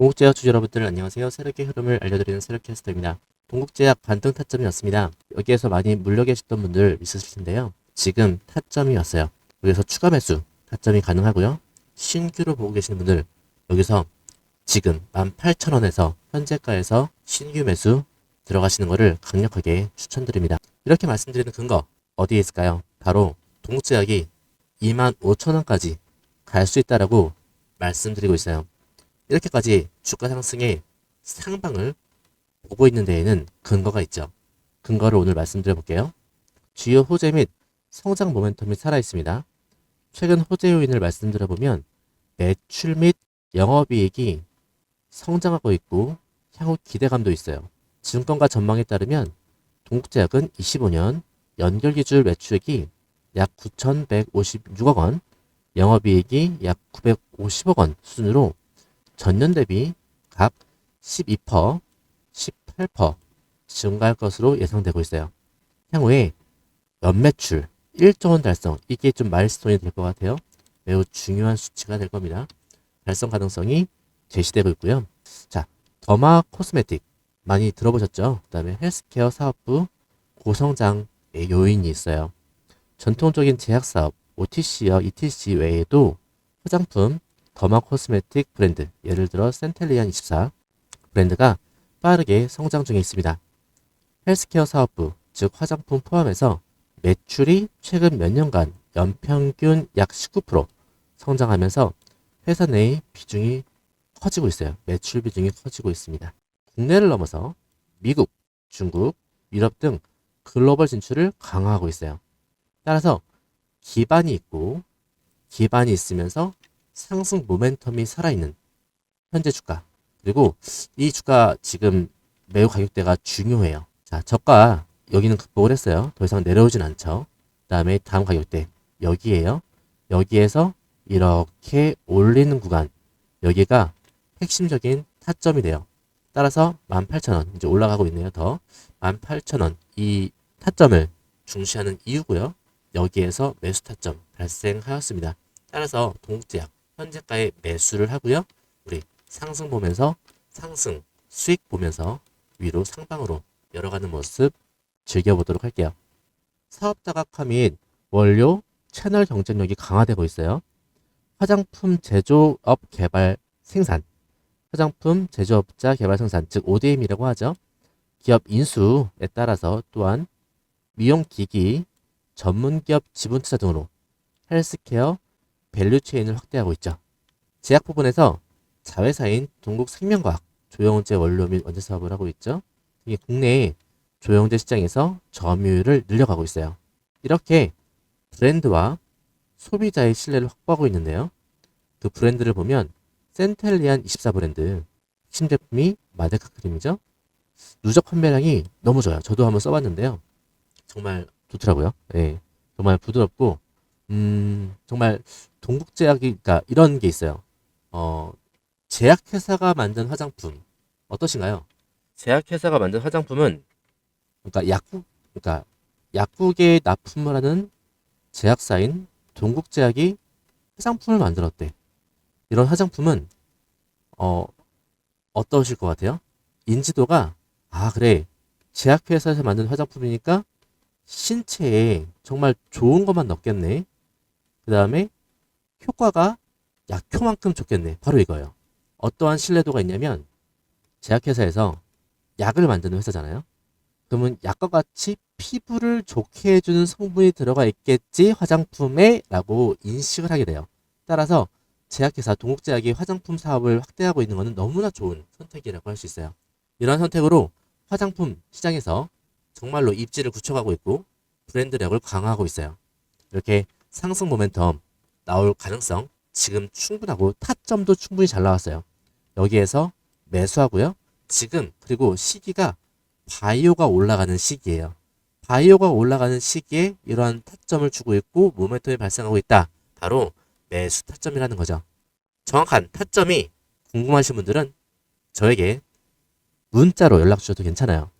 동국제약 주주 여러분들 안녕하세요. 세력의 흐름을 알려드리는 세력캐스터입니다. 동국제약 반등 타점이었습니다. 여기에서 많이 물려 계셨던 분들 있으실 텐데요. 지금 타점이 왔어요. 여기서 추가 매수 타점이 가능하고요. 신규로 보고 계시는 분들 여기서 지금 18,000원에서 현재가에서 신규 매수 들어가시는 것을 강력하게 추천드립니다. 이렇게 말씀드리는 근거 어디에 있을까요? 바로 동국제약이 25,000원까지 갈 수 있다라고 말씀드리고 있어요. 이렇게까지 주가 상승의 상방을 보고 있는 데에는 근거가 있죠. 근거를 오늘 말씀드려 볼게요. 주요 호재 및 성장 모멘텀이 살아 있습니다. 최근 호재 요인을 말씀드려 보면 매출 및 영업이익이 성장하고 있고 향후 기대감도 있어요. 증권가 전망에 따르면 동국제약은 25년 연결 기준 매출액이 약 9,156억 원, 영업이익이 약 950억 원 수준으로 전년 대비 각 12%, 18% 증가할 것으로 예상되고 있어요. 향후에 연매출 1조 원 달성, 이게 좀 마일스톤이 될 것 같아요. 매우 중요한 수치가 될 겁니다. 달성 가능성이 제시되고 있고요. 자, 더마 코스메틱 많이 들어보셨죠? 그 다음에 헬스케어 사업부 고성장의 요인이 있어요. 전통적인 제약 사업, OTC와 ETC 외에도 화장품, 더마 코스메틱 브랜드, 예를 들어 센텔리안 24 브랜드가 빠르게 성장 중에 있습니다. 헬스케어 사업부, 즉 화장품 포함해서 매출이 최근 몇 년간 연평균 약 19% 성장하면서 회사 내의 비중이 커지고 있어요. 매출 비중이 커지고 있습니다. 국내를 넘어서 미국, 중국, 유럽 등 글로벌 진출을 강화하고 있어요. 따라서 기반이 있고 기반이 있으면서 상승 모멘텀이 살아있는 현재 주가 그리고 이 주가 지금 매우 가격대가 중요해요. 자 저가 여기는 극복을 했어요. 더 이상 내려오진 않죠. 그 다음에 다음 가격대 여기에요. 여기에서 이렇게 올리는 구간 여기가 핵심적인 타점이 돼요. 따라서 18,000원 이제 올라가고 있네요. 더 18,000원 이 타점을 중시하는 이유고요. 여기에서 매수 타점 발생하였습니다. 따라서 동국제약 현재가에 매수를 하고요. 우리 상승 보면서 상승 수익 보면서 위로 상방으로 열어가는 모습 즐겨보도록 할게요. 사업 다각화 및 원료 채널 경쟁력이 강화되고 있어요. 화장품 제조업 개발 생산 화장품 제조업자 개발 생산 즉 ODM이라고 하죠. 기업 인수에 따라서 또한 미용기기 전문기업 지분 투자 등으로 헬스케어 밸류 체인을 확대하고 있죠. 제약 부분에서 자회사인 동국생명과학 조영제 원료 및 원재 사업을 하고 있죠. 이게 국내에 조영제 시장에서 점유율을 늘려가고 있어요. 이렇게 브랜드와 소비자의 신뢰를 확보하고 있는데요. 그 브랜드를 보면 센텔리안 24 브랜드 핵심 제품이 마데카 크림이죠. 누적 판매량이 너무 좋아요. 저도 한번 써봤는데요. 정말 좋더라고요. 예, 정말 부드럽고 음, 정말 동국제약이 그러니까 이런 게 있어요. 어, 제약회사가 만든 화장품 어떠신가요? 제약회사가 만든 화장품은 그러니까 약국 그러니까 약국에 납품을 하는 제약사인 동국제약이 화장품을 만들었대. 이런 화장품은 어 어떠실 것 같아요? 인지도가 아 그래 제약회사에서 만든 화장품이니까 신체에 정말 좋은 것만 넣겠네. 그 다음에 효과가 약효만큼 좋겠네. 바로 이거예요. 어떠한 신뢰도가 있냐면 제약회사에서 약을 만드는 회사잖아요. 그러면 약과 같이 피부를 좋게 해주는 성분이 들어가 있겠지 화장품에 라고 인식을 하게 돼요. 따라서 제약회사 동국제약이 화장품 사업을 확대하고 있는 것은 너무나 좋은 선택이라고 할 수 있어요. 이런 선택으로 화장품 시장에서 정말로 입지를 굳혀가고 있고 브랜드력을 강화하고 있어요. 이렇게 상승 모멘텀 나올 가능성 지금 충분하고 타점도 충분히 잘 나왔어요. 여기에서 매수하고요. 지금 그리고 시기가 바이오가 올라가는 시기예요. 바이오가 올라가는 시기에 이러한 타점을 주고 있고 모멘텀이 발생하고 있다. 바로 매수 타점이라는 거죠. 정확한 타점이 궁금하신 분들은 저에게 문자로 연락 주셔도 괜찮아요.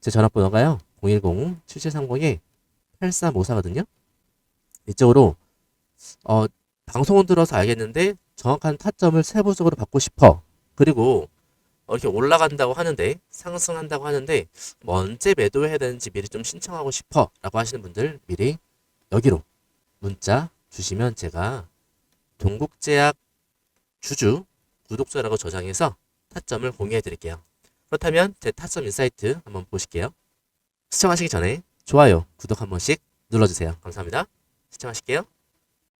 제 전화번호가요. 010-7730-8354거든요. 이쪽으로 어, 방송을 들어서 알겠는데 정확한 타점을 세부적으로 받고 싶어 그리고 어, 이렇게 올라간다고 하는데 상승한다고 하는데 뭐 언제 매도해야 되는지 미리 좀 신청하고 싶어 라고 하시는 분들 미리 여기로 문자 주시면 제가 동국제약 주주 구독자라고 저장해서 타점을 공유해 드릴게요. 그렇다면 제 타점 인사이트 한번 보실게요. 시청하시기 전에 좋아요, 구독 한 번씩 눌러주세요. 감사합니다. 시청하실게요.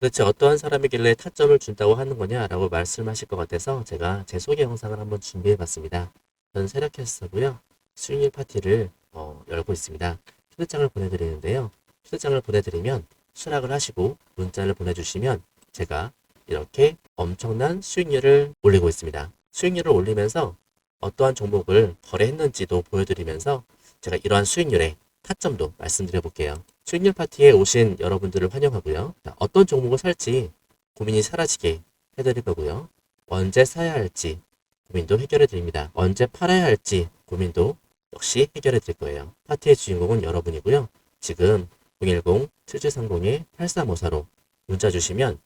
도대체 어떠한 사람이길래 타점을 준다고 하는 거냐라고 말씀하실 것 같아서 제가 제 소개 영상을 한번 준비해 봤습니다. 저는 세력캐스터고요. 수익률 파티를 어, 열고 있습니다. 초대장을 보내드리는데요. 초대장을 보내드리면 수락을 하시고 문자를 보내주시면 제가 이렇게 엄청난 수익률을 올리고 있습니다. 수익률을 올리면서 어떠한 종목을 거래했는지도 보여드리면서 제가 이러한 수익률의 타점도 말씀드려 볼게요. 수익률 파티에 오신 여러분들을 환영하고요. 자, 어떤 종목을 살지 고민이 사라지게 해드릴 거고요. 언제 사야 할지 고민도 해결해 드립니다. 언제 팔아야 할지 고민도 역시 해결해 드릴 거예요. 파티의 주인공은 여러분이고요. 지금 010-7730-8354로 문자 주시면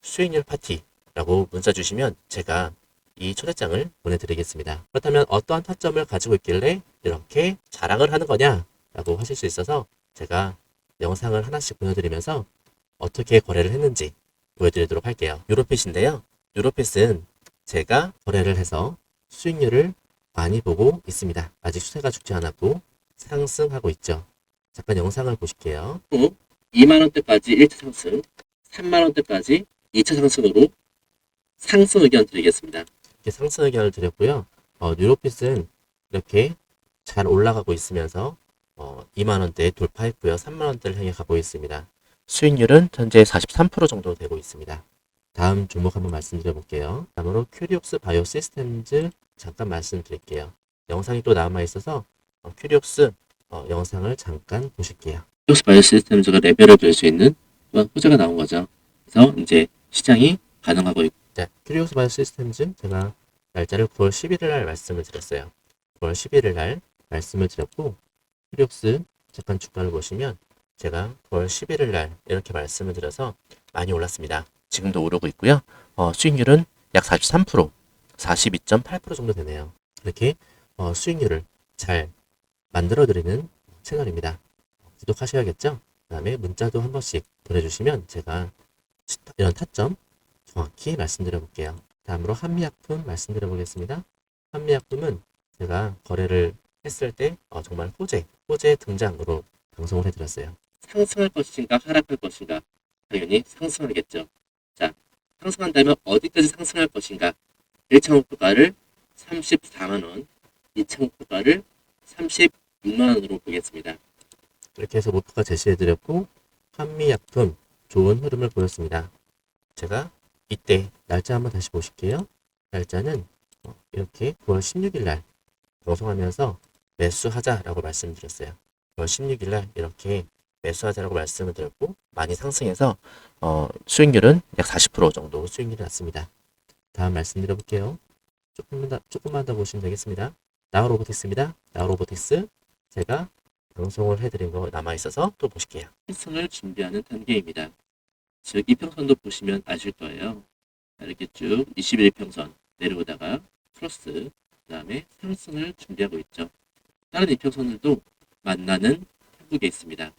수익률 파티라고 문자 주시면 제가 이 초대장을 보내드리겠습니다. 그렇다면 어떠한 타점을 가지고 있길래 이렇게 자랑을 하는 거냐 라고 하실 수 있어서 제가 영상을 하나씩 보여드리면서 어떻게 거래를 했는지 보여드리도록 할게요. 유로핏인데요. 유로핏은 제가 거래를 해서 수익률을 많이 보고 있습니다. 아직 수세가 죽지 않았고 상승하고 있죠. 잠깐 영상을 보실게요. 2만원대까지 1차 상승, 3만원대까지 2차 상승으로 상승 의견 드리겠습니다. 이렇게 상승 의견을 드렸고요. 어, 뉴로핏은 이렇게 잘 올라가고 있으면서 어, 2만 원대 돌파했고요. 3만 원대를 향해 가고 있습니다. 수익률은 현재 43% 정도 되고 있습니다. 다음 종목 한번 말씀드려 볼게요. 다음으로 큐리옥스 바이오 시스템즈 잠깐 말씀드릴게요. 영상이 또 남아 있어서 어, 큐리옥스 어, 영상을 잠깐 보실게요. 히오스 바이오 시스템즈가 레벨을 볼수 있는 또한 호재가 나온 거죠. 그래서 이제 시장이 가능하고 네, 큐리오스 바이오 시스템즈 제가 날짜를 9월 11일 날 말씀을 드렸어요. 9월 11일 날 말씀을 드렸고 큐리옥스 잠깐 주가를 보시면 제가 9월 11일 날 이렇게 말씀을 드려서 많이 올랐습니다. 지금도 오르고 있고요. 어, 수익률은 약 43%, 42.8% 정도 되네요. 이렇게 어, 수익률을 잘 만들어드리는 채널입니다. 구독하셔야겠죠? 그 다음에 문자도 한 번씩 보내주시면 제가 이런 타점 정확히 말씀드려 볼게요. 다음으로 한미약품 말씀드려 보겠습니다. 한미약품은 제가 거래를 했을 때 어, 정말 호재, 호재 등장으로 방송을 해드렸어요. 상승할 것인가 하락할 것인가 당연히 상승하겠죠. 자, 상승한다면 어디까지 상승할 것인가 1차 목표가를 34만원, 2차 목표가를 36만원으로 보겠습니다. 이렇게 해서 목표가 제시해드렸고 한미약품 좋은 흐름을 보였습니다. 제가 이때 날짜 한번 다시 보실게요. 날짜는 어, 이렇게 9월 16일 날 방송하면서 매수하자라고 말씀드렸어요. 9월 16일 날 이렇게 매수하자라고 말씀을 드렸고 많이 상승해서 어, 수익률은 약 40% 정도 수익률이 났습니다. 다음 말씀드려 볼게요. 조금만 더, 조금만 더 보시면 되겠습니다. 나우로보틱스입니다. 나우로보틱스 제가 방송을 해드린 거 남아 있어서 또 보실게요. 상승을 준비하는 단계입니다. 즉 이평선도 보시면 아실 거예요. 자, 이렇게 쭉 21평선 내려오다가 크로스 그 다음에 상승을 준비하고 있죠. 다른 이평선들도 만나는 한국에 있습니다.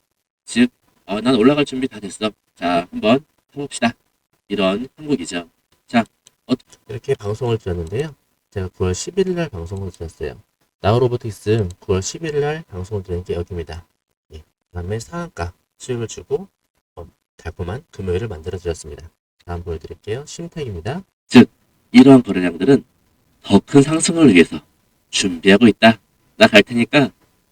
즉, 어, 난 올라갈 준비 다 됐어. 자, 한번 해봅시다. 이런 한국이죠. 이렇게 방송을 드렸는데요. 제가 9월 11일 날 방송을 드렸어요. 나우로보틱스 9월 11일 날 방송을 드린 게 여기입니다. 예. 그 다음에 상한가 수익을 주고 어, 달콤한 금요일을 만들어 드렸습니다. 다음 보여드릴게요. 심택입니다. 이러한 거래량들은 더 큰 상승을 위해서 준비하고 있다. 나 갈 테니까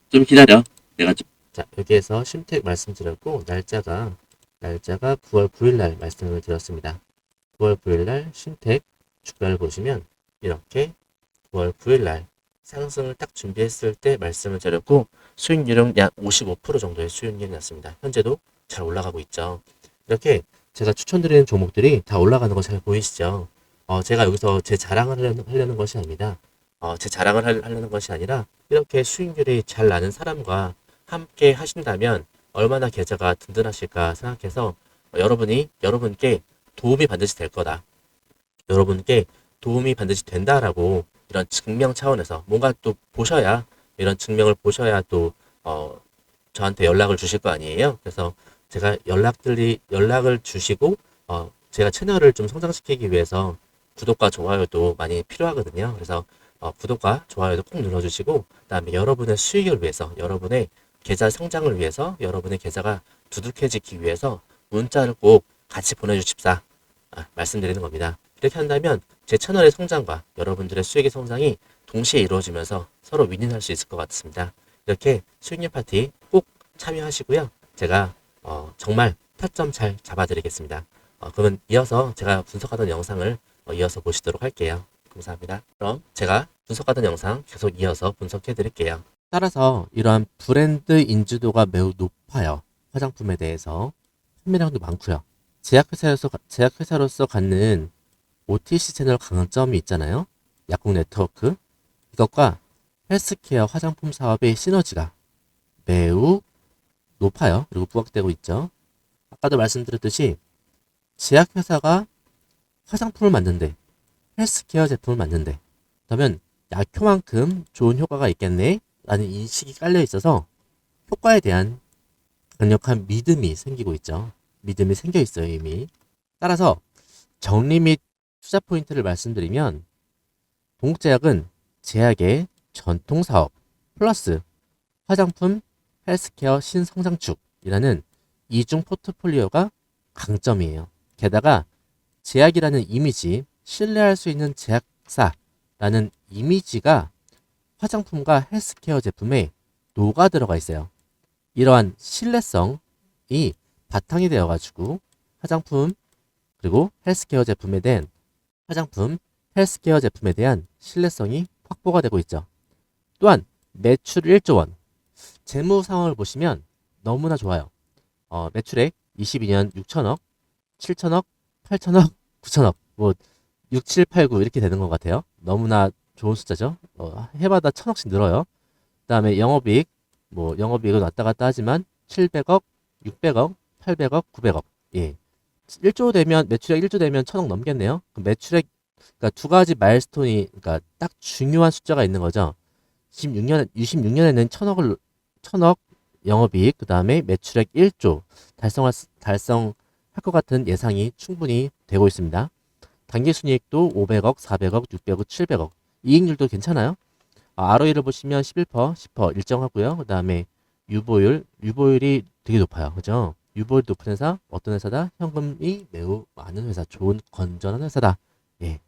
좀 기다려. 내가 좀 자, 여기에서 심택 말씀드렸고, 날짜가, 날짜가 9월 9일 날 말씀을 드렸습니다. 9월 9일 날 심택 주가를 보시면, 이렇게 9월 9일 날 상승을 딱 준비했을 때 말씀을 드렸고, 수익률은 약 55% 정도의 수익률이 났습니다. 현재도 잘 올라가고 있죠. 이렇게 제가 추천드리는 종목들이 다 올라가는 거 잘 보이시죠? 어, 제가 여기서 제 자랑을 하려는, 하려는 것이 아닙니다. 어, 제 자랑을 할- 하려는 것이 아니라, 이렇게 수익률이 잘 나는 사람과 함께 하신다면 얼마나 계좌가 든든하실까 생각해서 어, 여러분이 여러분께 도움이 반드시 될 거다. 여러분께 도움이 반드시 된다라고 이런 증명 차원에서 뭔가 또 보셔야 이런 증명을 보셔야 또 어, 저한테 연락을 주실 거 아니에요. 그래서 제가 연락들이 연락을 주시고 어, 제가 채널을 좀 성장시키기 위해서 구독과 좋아요도 많이 필요하거든요. 그래서 어, 구독과 좋아요도 꼭 눌러주시고 그다음에 여러분의 수익을 위해서 여러분의 계좌 성장을 위해서 여러분의 계좌가 두둑해지기 위해서 문자를 꼭 같이 보내주십사 아, 말씀드리는 겁니다. 이렇게 한다면 제 채널의 성장과 여러분들의 수익의 성장이 동시에 이루어지면서 서로 윈윈할 수 있을 것 같습니다. 이렇게 수익률 파티 꼭 참여하시고요. 제가 어, 정말 타점 잘 잡아드리겠습니다. 어, 그러면 이어서 제가 분석하던 영상을 어, 이어서 보시도록 할게요. 감사합니다. 그럼 제가 분석하던 영상 계속 이어서 분석해 드릴게요. 따라서 이러한 브랜드 인지도가 매우 높아요. 화장품에 대해서 판매량도 많고요. 제약회사로서 제약회사로서 갖는 OTC 채널 강점이 있잖아요. 약국 네트워크 이것과 헬스케어 화장품 사업의 시너지가 매우 높아요. 그리고 부각되고 있죠. 아까도 말씀드렸듯이 제약회사가 화장품을 만든대. 헬스케어 제품을 만든대. 그러면 약효만큼 좋은 효과가 있겠네? 라는 인식이 깔려 있어서 효과에 대한 강력한 믿음이 생기고 있죠. 믿음이 생겨 있어요, 이미. 따라서 정리 및 투자 포인트를 말씀드리면 동국제약은 제약의 전통 사업 플러스 화장품, 헬스케어 신성장축이라는 이중 포트폴리오가 강점이에요. 게다가 제약이라는 이미지, 신뢰할 수 있는 제약사라는 이미지가 화장품과 헬스케어 제품에 녹아 들어가 있어요. 이러한 신뢰성이 바탕이 되어가지고 화장품 그리고 헬스케어 제품에 대한 화장품, 헬스케어 제품에 대한 신뢰성이 확보가 되고 있죠. 또한 매출 1조 원, 재무 상황을 보시면 너무나 좋아요. 어, 매출액 22년 6천억, 7천억, 8천억, 9천억, 뭐 6, 7, 8, 9 이렇게 되는 것 같아요. 너무나 좋은 숫자죠. 어, 해마다 천억씩 늘어요. 그 다음에 영업이익, 뭐 영업이익은 왔다 갔다 하지만 700억, 600억, 800억, 900억. 예. 1조 되면 매출액 1조 되면 천억 넘겠네요. 그럼 매출액 그러니까 두 가지 마일스톤이 그러니까 딱 중요한 숫자가 있는 거죠. 26년 26년에는 천억을 천억 영업이익 그다음에 매출액 1조 달성할 수- 달성할 것 같은 예상이 충분히 되고 있습니다. 단기 순이익도 500억, 400억, 600억, 700억. 이익률도 괜찮아요. 아, ROE를 보시면 11%, 10% 일정하고요. 그 다음에 유보율, 유보율이 되게 높아요. 그죠? 유보율 높은 회사, 어떤 회사다? 현금이 매우 많은 회사, 좋은 건전한 회사다. 예.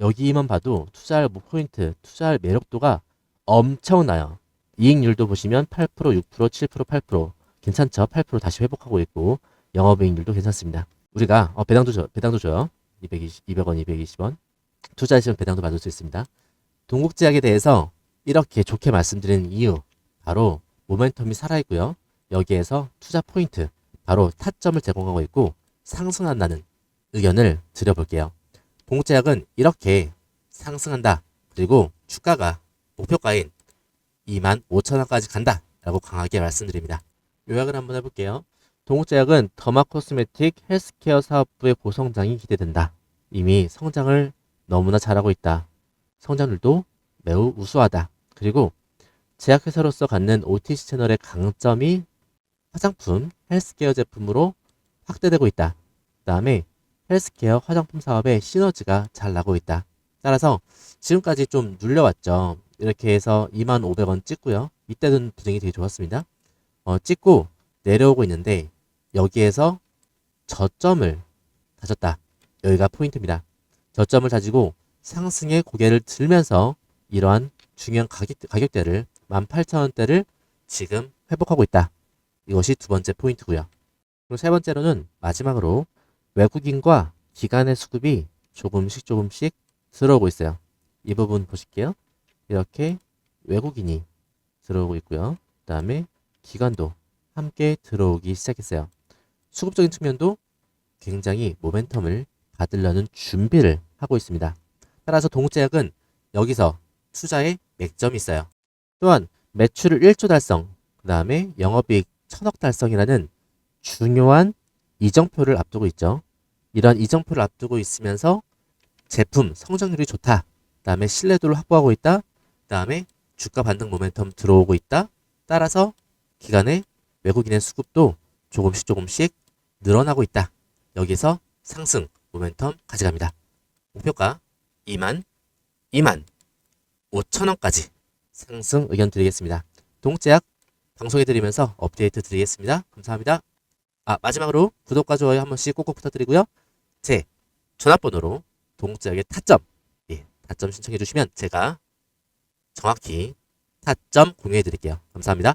여기만 봐도 투자할 뭐 포인트, 투자할 매력도가 엄청나요. 이익률도 보시면 8%, 6%, 7%, 8% 괜찮죠? 8% 다시 회복하고 있고 영업이익률도 괜찮습니다. 우리가 어, 배당도 줘, 배당도 줘요. 220, 200원, 220원. 투자하시면 배당도 받을 수 있습니다. 동국제약에 대해서 이렇게 좋게 말씀드리는 이유 바로 모멘텀이 살아있고요. 여기에서 투자 포인트 바로 타점을 제공하고 있고 상승한다는 의견을 드려볼게요. 동국제약은 이렇게 상승한다. 그리고 주가가 목표가인 2만 5천 원까지 간다. 라고 강하게 말씀드립니다. 요약을 한번 해볼게요. 동국제약은 더마 코스메틱 헬스케어 사업부의 고성장이 기대된다. 이미 성장을 너무나 잘하고 있다. 성장률도 매우 우수하다. 그리고 제약회사로서 갖는 OTC 채널의 강점이 화장품, 헬스케어 제품으로 확대되고 있다. 그 다음에 헬스케어 화장품 사업의 시너지가 잘 나고 있다. 따라서 지금까지 좀 눌려왔죠. 이렇게 해서 2500원 찍고요. 이때는 분위기 되게 좋았습니다. 어, 찍고 내려오고 있는데 여기에서 저점을 다졌다. 여기가 포인트입니다. 저점을 다지고 상승의 고개를 들면서 이러한 중요한 가격, 가격대를 18,000원대를 지금 회복하고 있다. 이것이 두 번째 포인트고요. 그리고 세 번째로는 마지막으로 외국인과 기관의 수급이 조금씩 조금씩 들어오고 있어요. 이 부분 보실게요. 이렇게 외국인이 들어오고 있고요. 그 다음에 기관도 함께 들어오기 시작했어요. 수급적인 측면도 굉장히 모멘텀을 받으려는 준비를 하고 있습니다. 따라서 동국제약은 여기서 투자에 맥점이 있어요. 또한 매출을 1조 달성, 그 다음에 영업이익 1000억 달성이라는 중요한 이정표를 앞두고 있죠. 이런 이정표를 앞두고 있으면서 제품 성장률이 좋다. 그 다음에 신뢰도를 확보하고 있다. 그 다음에 주가 반등 모멘텀 들어오고 있다. 따라서 기간에 외국인의 수급도 조금씩 조금씩 늘어나고 있다. 여기서 상승 모멘텀 가져갑니다. 목표가 2만 2만 5천 원까지 상승 의견 드리겠습니다. 동제약 방송해 드리면서 업데이트 드리겠습니다. 감사합니다. 아 마지막으로 구독과 좋아요 한 번씩 꼭꼭 부탁드리고요. 제 전화번호로 동제약의 타점 예, 타점 신청해 주시면 제가 정확히 타점 공유해 드릴게요. 감사합니다.